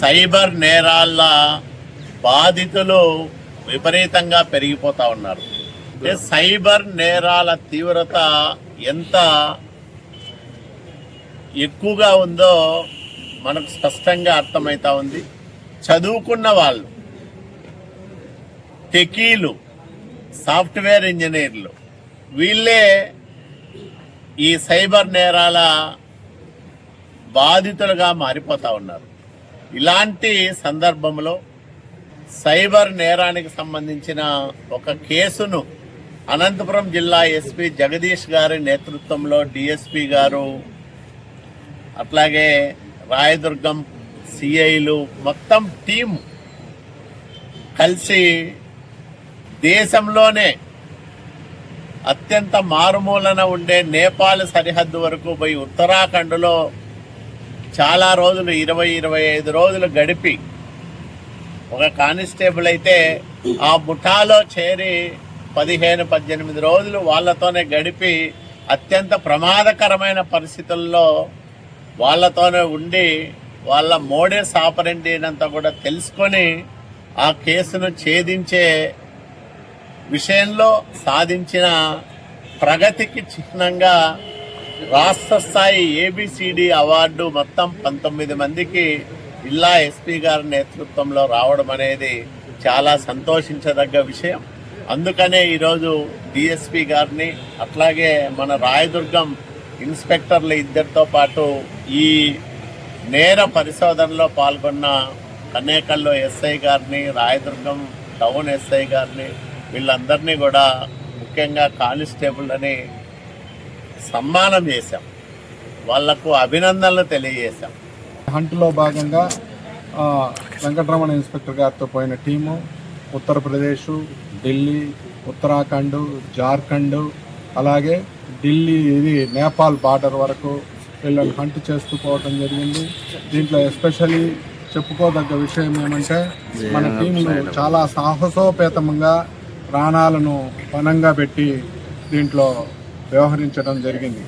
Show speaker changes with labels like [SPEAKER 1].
[SPEAKER 1] Cyber నేరాల బాధితులు విపరీతంగా పెరిగిపోతా ఉన్నారు. అంటే సైబర్ నేరాల తీవ్రత ఎంత ఎక్కువగా ఉందో మనకు స్పష్టంగా అర్థమవుతా ఉంది. చదువుకున్న వాళ్ళు టెకీలు సాఫ్ట్వేర్ ఇంజనీర్లు వీళ్ళే ఈ సైబర్ నేరాల బాధితులుగా మారిపోతా ఉన్నారు. ఇలాంటి సందర్భంలో సైబర్ నేరానికి సంబంధించిన ఒక కేసును అనంతపురం జిల్లా ఎస్పీ జగదీష్ గారి నేతృత్వంలో డిఎస్పి గారు అట్లాగే రాయదుర్గం సిఐలు మొత్తం టీం కలిసి దేశంలోనే అత్యంత మారుమూలన ఉండే నేపాల్ సరిహద్దు వరకు పోయి ఉత్తరాఖండ్లో చాలా రోజులు ఇరవై ఇరవై ఐదు రోజులు గడిపి ఒక కానిస్టేబుల్ అయితే ఆ ముఠాలో చేరి పదిహేను పద్దెనిమిది రోజులు వాళ్ళతోనే గడిపి అత్యంత ప్రమాదకరమైన పరిస్థితుల్లో వాళ్ళతోనే ఉండి వాళ్ళ మోడేస్ ఆపరెంటీ కూడా తెలుసుకొని ఆ కేసును ఛేదించే విషయంలో సాధించిన ప్రగతికి చిహ్నంగా రాష్ట్ర స్థాయి ఏబిసిడి అవార్డు మొత్తం పంతొమ్మిది మందికి జిల్లా ఎస్పీ గారి నేతృత్వంలో రావడం అనేది చాలా సంతోషించదగ్గ విషయం. అందుకనే ఈరోజు డిఎస్పి గారిని అట్లాగే మన రాయదుర్గం ఇన్స్పెక్టర్లు ఇద్దరితో పాటు ఈ నేర పరిశోధనలో పాల్గొన్న కనేకల్లో ఎస్ఐ గారిని రాయదుర్గం టౌన్ ఎస్ఐ గారిని వీళ్ళందరినీ కూడా ముఖ్యంగా కానిస్టేబుల్ అని సన్మానం చేశాం. వాళ్ళకు అభినందనలు తెలియజేశాం.
[SPEAKER 2] హంట్లో భాగంగా వెంకటరమణ ఇన్స్పెక్టర్ గారితో పోయిన టీము ఉత్తరప్రదేశ్ ఢిల్లీ ఉత్తరాఖండ్ జార్ఖండ్ అలాగే ఢిల్లీ ఇది నేపాల్ బార్డర్ వరకు వీళ్ళని హంట్ చేస్తూ పోవటం జరిగింది. దీంట్లో ఎస్పెషల్లీ చెప్పుకోదగ్గ విషయం ఏమంటే మన టీంలు చాలా సాహసోపేతంగా ప్రాణాలను పనంగా పెట్టి దీంట్లో వ్యవహరించడం జరిగింది.